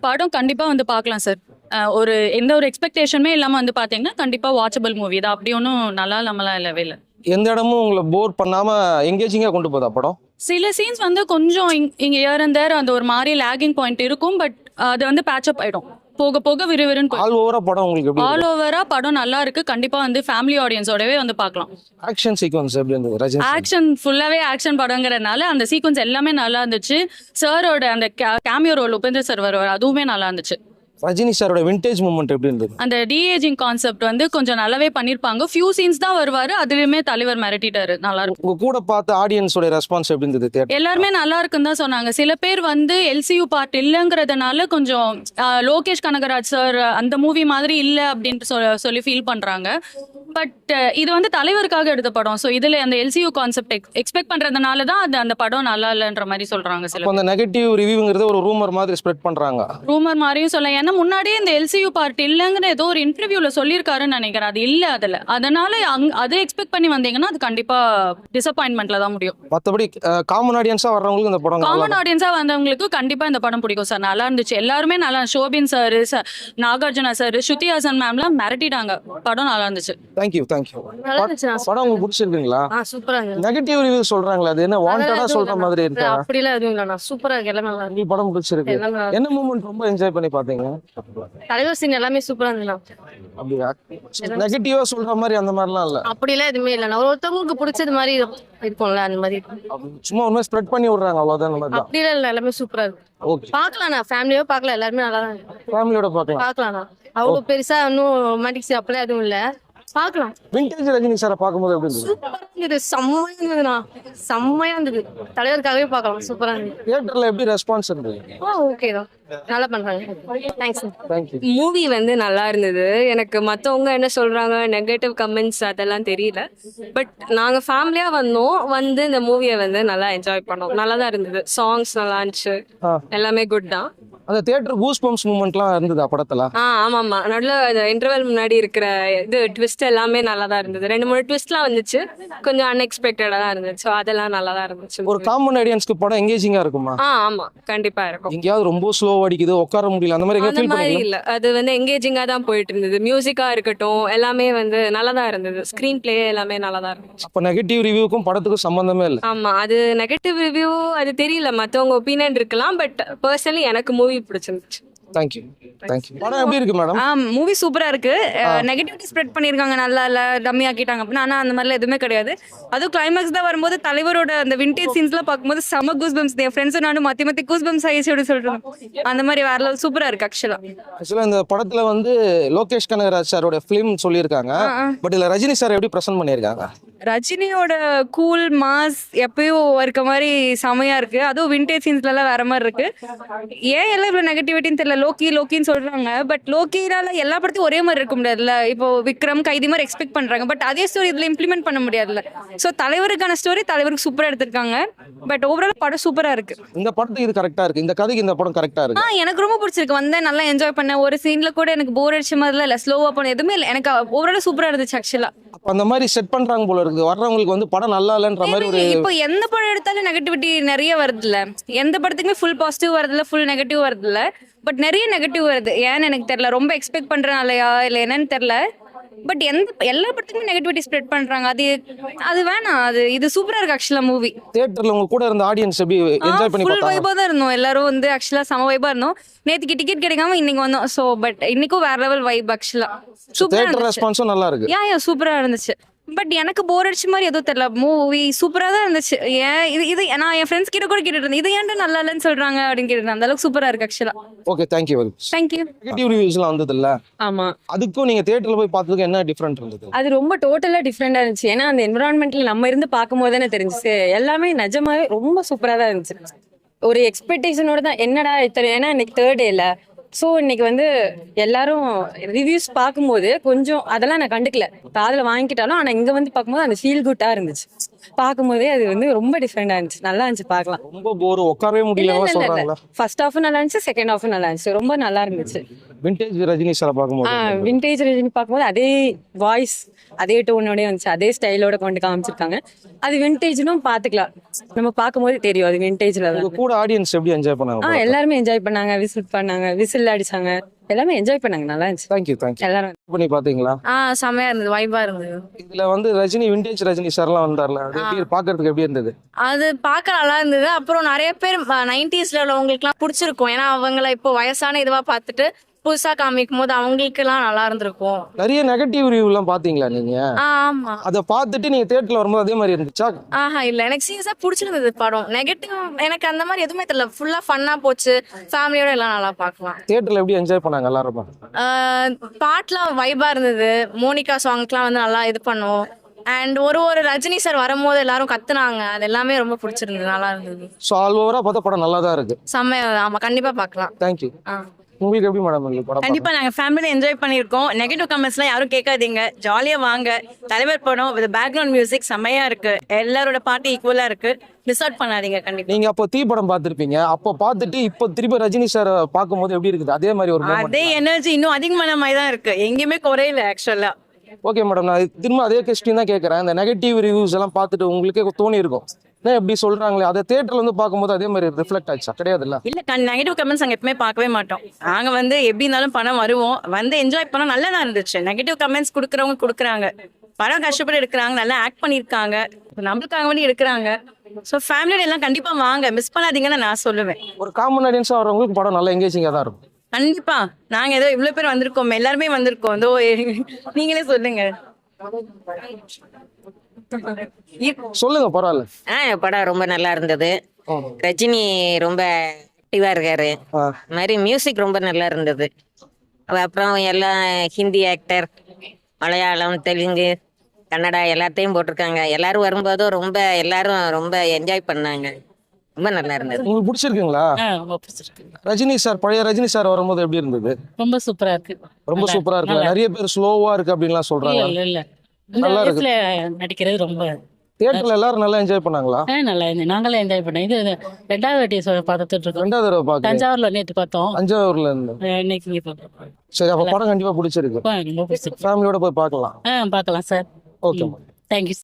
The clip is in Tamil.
படம் கண்டிப்பா வந்து பார்க்கலாம் சார் ஒரு எந்த ஒரு எக்ஸ்பெக்டேஷனுமே இல்லாம வந்து பாத்தீங்கன்னா கண்டிப்பா வாட்சபிள் மூவி தான். அப்படி ஒன்றும் நல்லா இல்லாமலாம் இல்லவே இல்லை எந்த இடமும் உங்களை போர் பண்ணாம எங்கேஜிங்கா கொண்டு போதா படம்? சில சீன்ஸ் வந்து கொஞ்சம் இங்- இங்க ஏர் அந்த ஒரு மாதிரி லேகிங் பாயிண்ட் இருக்கும் பட் அது வந்து பேட்சப் ஆயிடும். போக போக விறுவிறுன்னு ஆல் ஓவரா படம் உங்களுக்கு எப்படி ஆல் ஓவரா படம் நல்லா இருக்கு. கண்டிப்பா வந்து ஃபேமிலி ஆடியன்ஸோடவே வந்து பார்க்கலாம். ஆக்ஷன் சீக்வன்ஸ் எப்படி இருந்தது ரஜினி? ஆக்ஷன் ஃபுல்லாவே ஆக்ஷன் படங்கிறதுனால அந்த சீக்வன்ஸ் எல்லாமே நல்லா இருந்துச்சு. சாரோட அந்த கேமியோ ரோல் உபேந்தர் சார் வருவார் அதுவுமே நல்லா இருந்துச்சு. ரஜினி சாரோட விண்டேஜ் மூமெண்ட் எப்படி இருந்தது? அந்த டிஏஜிங் கான்செப்ட் வந்து கொஞ்சம் நல்லாவே பண்ணிருப்பாங்க. ஃபியூ சீன்ஸ் தான் வருவாரு அதுலயுமே தலைவர் மிரட்டிட்டாரு. நல்லா இருக்கும். உங்க கூட பார்த்த ஆடியன்ஸோட ரெஸ்பான்ஸ் எப்படி இருந்தது எல்லாருமே நல்லா இருக்குன்னு தான் சொன்னாங்க. சில பேர் வந்து எல்சியூ பார்ட் இல்லைங்கிறதுனால கொஞ்சம் லோகேஷ் கனகராஜ் சார் அந்த மூவி மாதிரி இல்லை அப்படின்ட்டு சொல்லி ஃபீல் பண்றாங்க. பட் இது வந்து தலைவருக்காக எடுத்த படம். ஸோ இதுல அந்த எல்சியூ கான்செப்ட் எக்ஸ்பெக்ட் பண்றதுனால தான் அது அந்த படம் நல்லா இல்லைன்ற மாதிரி சொல்றாங்க சில அந்த நெகட்டிவ் ரிவ்யூங்கிறது ஒரு ரூமர் மாதிரி ஸ்ப்ரெட் பண்றாங்க. ரூமர் மாதிரியும் சொல்ல ஏன்னா முன்னாடியே இந்த எல்சியூ பார்ட் இல்லைங்கிற ஏதோ ஒரு இன்டர்வியூல சொல்லியிருக்காருன்னு நினைக்கிறேன். அது இல்ல அதுல. அதனால அங் அதை எக்ஸ்பெக்ட் பண்ணி வந்தீங்கன்னா அது கண்டிப்பா டிசப்பாயின்மெண்ட்ல தான் முடியும். மற்றபடி காமன் ஆடியன்ஸா வர்றவங்களுக்கு இந்த படம் காமன் ஆடியன்ஸா வந்தவங்களுக்கு கண்டிப்பா இந்த படம் பிடிக்கும் சார். நல்லா இருந்துச்சு. எல்லாருமே நல்லா ஷோபின் சார் நாகார்ஜுனா சார் ஸ்ருதி ஹாசன் மேம்லாம் மிரட்டிட்டாங்க. படம் நல்லா இருந்துச்சு. தேங்க்யூ தேங்க்யூ படம் உங்களுக்கு பிடிச்சிருக்குங்களா? சூப்பரா இருக்கு நெகட்டிவ் ரிவ்யூ சொல்றாங்களா அது என்ன வாண்டடா சொல்ற மாதிரி. இருக்கா? அப்படிலாம் எதுவும் இல்லைண்ணா சூப்பரா இருக்கு எல்லாமே நல்லா இருக்கு படம் பிடிச்சிருக்கு. எல்லாம். என்ன மூமெண்ட் ரொம்ப என்ஜாய் பண்ணி பாத்தீங்க தலைவர் சீன் எல்லாமே சூப்பரா அப்படியா? நெகட்டிவா சொல்ற மாதிரி அந்த மாதிரிலாம் இல்ல. அப்படிலாம் எதுவுமே இல்லைண்ணா. ஒரு ஒருத்தவங்களுக்கு பிடிச்சது மாதிரி இருக்கும்ல அந்த மாதிரி. சும்மா ஒரு மாதிரி ஸ்ப்ரெட் பண்ணி விடுறாங்க அவ்வளவுதான் அப்படிலாம் இல்லை எல்லாமே சூப்பரா இருக்கு. ஓகே பார்க்கலாண்ணா ஃபேமிலியோ பார்க்கலாம். எல்லாருமே நல்லா தான் ஃபேமிலியோட பார்க்கலாம். பார்க்கலாண்ணா அவ்வளோ பெருசா இன்னும் ரொமான்டிக் சீன் அப்படிலாம் எதுவும் இல்லை. பார்க்கலாம். விண்டேஜ் ரஜினி சாரை பார்க்கும்போது எப்படி இருந்தது? சூப்பரா இருந்தது. செம்மையா இருந்ததுண்ணா. செம்மையா இருந்தது. தலைவருக்காகவே பார்க்கலாம். சூப்பரா இருந்தது. தியேட்டர்ல எப்படி ரெஸ்பான்ஸ் இருந்தது? ஓகே தான். நல்லா பண்றாங்க. தேங்க்ஸ் மூவி வந்து நல்லா இருந்தது. எனக்கு மற்றவங்க என்ன சொல்றாங்க நெகட்டிவ் கமெண்ட்ஸ் அதெல்லாம் தெரியல. பட் நாங்கள் ஃபேமிலியாக வந்தோம். வந்து இந்த மூவியை வந்து நல்லா என்ஜாய் பண்ணோம். நல்லா தான் இருந்தது. சாங்ஸ் நல்லா இருந்துச்சு. எல்லாமே குட் தான். அந்த தியேட்டர் கூஸ் பம்ப்ஸ் மூமெண்ட்லாம் இருந்ததா படத்துல? ஆ ஆமாம்மா. நடுவில் அந்த இன்டர்வல் முன்னாடி இருக்கிற இது ட்விஸ்ட் எல்லாமே நல்லா தான் இருந்தது. ரெண்டு மூணு ட்விஸ்ட்லாம் வந்துச்சு. கொஞ்சம் அன்எக்ஸ்பெக்டடாக தான் இருந்துச்சு. அதெல்லாம் நல்லா தான் இருந்துச்சு. ஒரு காமன் ஆடியன்ஸ்க்கு படம் எங்கேஜிங்கா இருக்குமா? ஆ ஆமாம் கண்டிப்பாக இருக்கும். எங்கேயாவது ரொம்ப ஸ்லோ அடிக்குது உட்கார முடியல அந்த மாதிரி அந்த ஃபீல் மாதிரி இல்ல. அது வந்து எங்கேஜிங்கா தான் போயிட்டு இருந்தது மியூசிக்கா இருக்கட்டும் எல்லாமே வந்து நல்லா தான் இருந்தது. ஸ்கிரீன் பிளே எல்லாமே நல்லா தான் இருந்துச்சு. அப்ப நெகட்டிவ் ரிவ்யூக்கும் படத்துக்கும் சம்பந்தமே இல்ல. ஆமா அது நெகட்டிவ் ரிவ்யூ அது தெரியல. மத்தவங்க ஒப்பீனியன் இருக்கலாம் பட் பர்சனலி எனக்கு மூவி பிடிச்சிருந்துச்சு. தேங்க்யூ தேங்க்யூ படம் எப்படி இருக்கு மேடம் ஆ மூவி சூப்பரா இருக்கு. நெகட்டிவிட்டி ஸ்ப்ரெட் பண்ணிருக்காங்க நல்லா இல்ல டம்மி ஆக்கிட்டாங்க அப்படின்னா ஆனா அந்த மாதிரிலாம் எதுவுமே கிடையாது. அதுவும் கிளைமேக்ஸ் தான் வரும்போது தலைவரோட அந்த விண்டேஜ் சீன்ஸ்லாம் பார்க்கும்போது செம கூஸ் பம்ஸ் என் ஃப்ரெண்ட்ஸ் நானும் மாத்தி மாத்தி கூஸ் பம்ஸ் ஆயிடுச்சு அப்படின்னு சொல்லிட்டு அந்த மாதிரி வேற level சூப்பரா இருக்கு ஆக்சுவலா ஆக்சுவலா இந்த படத்துல வந்து லோகேஷ் கனகராஜ் சாரோட ஃபிலிம் சொல்லியிருக்காங்க. பட் இதுல ரஜினி சார் எப்படி பிரசன்ட் பண்ணியிருக்காங்க? ரஜினியோட கூல் மாஸ் எப்பயும் இருக்க மாதிரி செமையா இருக்கு. அதுவும் விண்டேஜ் சீன்ஸ்ல எல்லாம் வேற மாதிரி இருக்கு. ஏன் எல்லாம் இவ்வளவு நெகட்டிவிட்டின்னு தெரியல லோக்கி லோக்கின்னு சொல்றாங்க. பட் லோக்கினால எல்லா படத்தையும் ஒரே மாதிரி இருக்க முடியாதுல்ல. இப்போ விக்ரம் கைதி மாதிரி எக்ஸ்பெக்ட் பண்றாங்க. பட் அதே ஸ்டோரி இதுல இம்ப்ளிமெண்ட் பண்ண முடியாதுல்ல. ஸோ தலைவருக்கான ஸ்டோரி தலைவருக்கு சூப்பரா எடுத்திருக்காங்க. பட் ஓவரால் படம் சூப்பரா இருக்கு. இந்த படத்துக்கு இது கரெக்டா இருக்கு. இந்த கதைக்கு இந்த படம் கரெக்டா இருக்கு. எனக்கு ரொம்ப பிடிச்சிருக்கு. வந்தேன் நல்லா என்ஜாய் பண்ணேன். ஒரு சீன்ல கூட எனக்கு போர் அடிச்ச மாதிரிலாம் இல்ல. ஸ்லோவா போன எதுவுமே இல்லை. எனக்கு ஓவரால் சூப்பரா இருந்துச்சு ஆக்சுவலா அந்த மாதிரி செட் பண்றாங்க போல இருக்கு வர்றவங்களுக்கு வந்து படம் நல்லா இல்லைன்ற மாதிரி ஒரு இப்போ எந்த படம் எடுத்தாலும் நெகட்டிவிட்டி நிறைய வருதுல்ல. எந்த படத்துக்குமே ஃபுல் பாசிட்டிவ் வருதுல்ல ஃபுல் நெகட்டிவ் வருதுல்ல. பட் நிறைய நெகட்டிவ் வருது. ஏன்னு எனக்கு தெரியல. ரொம்ப எக்ஸ்பெக்ட் பண்றனாலயா இல்ல என்னன்னு தெரியல. பட் எந்த எல்லா படத்துக்குமே நெகட்டிவிட்டி ஸ்ப்ரெட் பண்றாங்க. அது அது வேணாம். அது இது சூப்பரா இருக்கு ஆக்சுவலா மூவி தியேட்டர்ல உங்க கூட இருந்த ஆடியன்ஸ் எப்படி என்ஜாய் பண்ணி ஃபுல் பார்த்தாங்க? வைபா தான் இருந்தோம். எல்லாரும் வந்து ஆக்சுவலா செம வைபா இருந்தோம். நேத்துக்கு டிக்கெட் கிடைக்காம இன்னைக்கு வந்தோம். ஸோ பட் இன்னைக்கும் வேற லெவல் வைப் ஆக்சுவலா சூப்பரா ரெஸ்பான்ஸும் நல்லா இருக்கு. யா யா சூப்பரா இருந்துச்சு. பட் எனக்கு போர் அடிச்ச மாதிரி எதுவும் தெரியல. மூவி சூப்பரா தான் இருந்துச்சு. ஏன்? இது இது நான் என் ஃப்ரெண்ட்ஸ் கிட்ட கூட கேட்டுட்டு இருந்தேன். இது ஏன்டா நல்லா இல்லைன்னு சொல்றாங்க அப்படின்னு கேட்டு அந்த அளவுக்கு சூப்பரா இருக்கு ஆக்சுவலா okay thank you very much thank you negative ரிவ்யூஸ்லாம் வந்தது இல்ல ஆமா. அதுக்கும் நீங்க தியேட்டர்ல போய் பார்த்ததுக்கு என்ன டிஃபரெண்ட் இருந்தது? அது ரொம்ப டோட்டலா டிஃப்ரெண்டா இருந்துச்சு. ஏன்னா அந்த என்விரான்மெண்ட்ல நம்ம இருந்து பார்க்கும்போது தானே தெரிஞ்சுச்சு. எல்லாமே நிஜமாவே ரொம்ப சூப்பரா தான் இருந்துச்சு. ஒரு எக்ஸ்பெக்டேஷனோட தான். என்னடா இத்தனை ஏன்னா இன்னைக்கு தேர்ட் டேல ஸோ இன்னைக்கு வந்து எல்லாரும் ரிவ்யூஸ் பார்க்கும்போது கொஞ்சம் அதெல்லாம் நான் கண்டுக்கல. காதில் வாங்கிக்கிட்டாலும் ஆனால் இங்கே வந்து பார்க்கும்போது அந்த ஃபீல் குட்டாக இருந்துச்சு. பார்க்கும்போதே அது வந்து ரொம்ப டிஃப்ரெண்டாக இருந்துச்சு. நல்லா இருந்துச்சு பார்க்கலாம். ரொம்ப போர் உட்காரவே முடியல ஃபர்ஸ்ட் ஹாஃபும் நல்லா இருந்துச்சு செகண்ட் ஹாஃபும் நல்லா இருந்துச்சு. ரொம்ப நல்லா இருந்துச்சு. விண்டேஜ் ரஜினி சாரை பார்க்கும்போது விண்டேஜ் ரஜினி பார்க்கும்போது அதே வாய்ஸ் அதே டோனோடய வந்துச்சு. அதே ஸ்டைலோட கொண்டு காமிச்சிருக்காங்க. அது விண்டேஜ்னும் பார்த்துக்கலாம். நம்ம பார்க்கும்போது தெரியும் அது விண்டேஜ்ல உங்க கூட ஆடியன்ஸ் எப்படி என்ஜாய் ஆ பண்ணாங்க எல்லாருமே என்ஜாய் பண்ணாங்க விசில் பண்ணாங்க விசில் அடிச்சாங்க. எல்லாமே என்ஜாய் பண்ணாங்க நல்லா இருந்துச்சு. தேங்க்யூ தேங்க்யூ எல்லாரும். பண்ணி பாத்தீங்களா ஆ செம்மையா இருந்தது வைபா இருந்தது. இதுல வந்து ரஜினி விண்டேஜ் ரஜினி சார்லாம் வந்தார்ல அது எப்படி பாக்குறதுக்கு எப்படி இருந்தது? அது பார்க்க நல்லா இருந்தது. அப்புறம் நிறைய பேர் நைன்டிஸ்ல உள்ளவங்களுக்குலாம் பிடிச்சிருக்கும். ஏன்னா அவங்கள இப்போ வயசான இதுவா பார்த்துட்டு புதுசா காமிக்கும் போது அவங்களுக்குலாம் நல்லா இருந்திருக்கும். நிறைய நெகட்டிவ் ரிவ்யூலாம் பாத்தீங்களா நீங்க? ஆமா. அதை பார்த்துட்டு நீங்க தேட்டர்ல வரும்போது அதே மாதிரி இருந்துச்சா? ஆஹா இல்ல. எனக்கு சீரியஸா பிடிச்சிருந்தது படம். நெகட்டிவ் எனக்கு அந்த மாதிரி எதுவுமே தெரியல. ஃபுல்லா ஃபன்னா போச்சு. ஃபேமிலியோட எல்லாம் நல்லா பார்க்கலாம். தேட்டர்ல எப்படி என்ஜாய் பண்ணாங்க எல்லாரும் பாட்டுலாம் வைபா இருந்தது. மோனிகா சாங்க்லாம் வந்து நல்லா இது பண்ணும். அண்ட் ஒரு ஒரு ரஜினி சார் வரும்போது எல்லாரும் கத்துனாங்க. அது எல்லாமே ரொம்ப பிடிச்சிருந்தது. நல்லா இருந்தது. ஸோ ஆல் ஓவரா பார்த்தா படம் நல்லா தான் இருக்கு. செம்மையா ஆமா. கண்டிப்பா பார்க்கலாம். தேங்க்யூ ஆ. உங்களுக்கு எப்படி மேடம் இருக்கு? படம் கண்டிப்பா நாங்க ஃபேமிலியில என்ஜாய் பண்ணியிருக்கோம். நெகட்டிவ் கமெண்ட்ஸ்லாம் யாரும் கேட்காதீங்க. ஜாலியா வாங்க. தலைவர் படம் வித் பேக்ரவுண்ட் மியூசிக் செம்மையா இருக்கு. எல்லாரோட பாட்டு ஈக்குவலா இருக்கு. மிஸ் அவுட் பண்ணாதீங்க கண்டிப்பா. நீங்க அப்போ தீ படம் பார்த்திருப்பீங்க. அப்போ பார்த்துட்டு இப்போ திருப்பி ரஜினி சார் பார்க்கும்போது எப்படி இருக்குது? அதே மாதிரி ஒரு அதே எனர்ஜி இன்னும் அதிகமான மாதிரி தான் இருக்கு. எங்கேயுமே குறையல ஆக்சுவலா ஓகே மேடம் நான் திரும்ப அதே கொஸ்டின் தான் கேட்குறேன் இந்த நெகட்டிவ் ரிவ்யூஸ் எல்லாம் பார்த்துட்டு உங்களுக்கே தோணி இருக்கும் ஏன் எப்படி சொல்றாங்களே? அதை தேட்டர்ல வந்து பார்க்கும்போது அதே மாதிரி ரிஃப்ளெக்ட் ஆச்சா? கிடையாதுல்ல? இல்ல நெகட்டிவ் கமெண்ட்ஸ் நாங்க எப்பவுமே பார்க்கவே மாட்டோம். நாங்க வந்து எப்படி இருந்தாலும் படம் வருவோம். வந்து என்ஜாய் பண்ண நல்லா தான் இருந்துச்சு. நெகட்டிவ் கமெண்ட்ஸ் கொடுக்குறவங்க கொடுக்குறாங்க. படம் கஷ்டப்பட்டு எடுக்கிறாங்க. நல்லா ஆக்ட் பண்ணியிருக்காங்க. நம்மளுக்காக வேண்டி எடுக்கிறாங்க. ஸோ ஃபேமிலியோட எல்லாம் கண்டிப்பா வாங்க. மிஸ் பண்ணாதீங்கன்னு நான் சொல்லுவேன். ஒரு காமன் ஆடியன்ஸாக வரவங்களுக்கு படம் நல்லா எங்கேஜிங்காக தான் இருக்கும். கண்டிப்பா. நாங்க ஏதோ இவ்வளவு பேர் வந்திருக்கோம் எல்லாருமே வந்திருக்கோம். இதோ நீங்களே சொல்லுங்க. சொல்லுங்க பரவாயில்ல. ஆ படம் ரொம்ப நல்லா இருந்தது. ரஜினி ரொம்ப ஆக்டிவா இருக்காரு. அது மாதிரி மியூசிக் ரொம்ப நல்லா இருந்தது. அப்புறம் எல்லாம் ஹிந்தி ஆக்டர் மலையாளம் தெலுங்கு கன்னடா எல்லாத்தையும் போட்டிருக்காங்க. எல்லாரும் வரும்போதும் ரொம்ப எல்லாரும் ரொம்ப என்ஜாய் பண்ணாங்க. ரொம்ப நல்லா இருந்தது. உங்களுக்கு பிடிச்சிருக்குங்களா? ரஜினி சார் பழைய ரஜினி சார் வரும்போது எப்படி இருந்தது? ரொம்ப சூப்பரா இருக்கு. ரொம்ப சூப்பரா இருக்கு. நிறைய பேர் ஸ்லோவா இருக்கு அப்படின்லாம் சொல்றாங்க இல்ல இல்ல நல்லா இருக்கு. நடிக்கிறது ரொம்ப தியேட்டர்ல எல்லாரும் நல்லா என்ஜாய் பண்ணாங்களா? ஆ, நல்லா இருந்தது நாங்களே என்ஜாய் பண்ணோம். இது ரெண்டாவது வாட்டி சொ- பார்த்துட்டு இருக்கோம். ரெண்டாவது தடவை பாக்குறேன் தஞ்சாவூர்ல நேத்து பார்த்தோம். தஞ்சாவூர்ல இருந்து. இன்னைக்கு. சரி அப்ப படம் கண்டிப்பா பிடிச்சிருக்கு. ரொம்ப பிடிச்சிருக்கு. ஃபேமிலியோட போய் பார்க்கலாம். ஆ பார்க்கலாம் சார். Okay thank you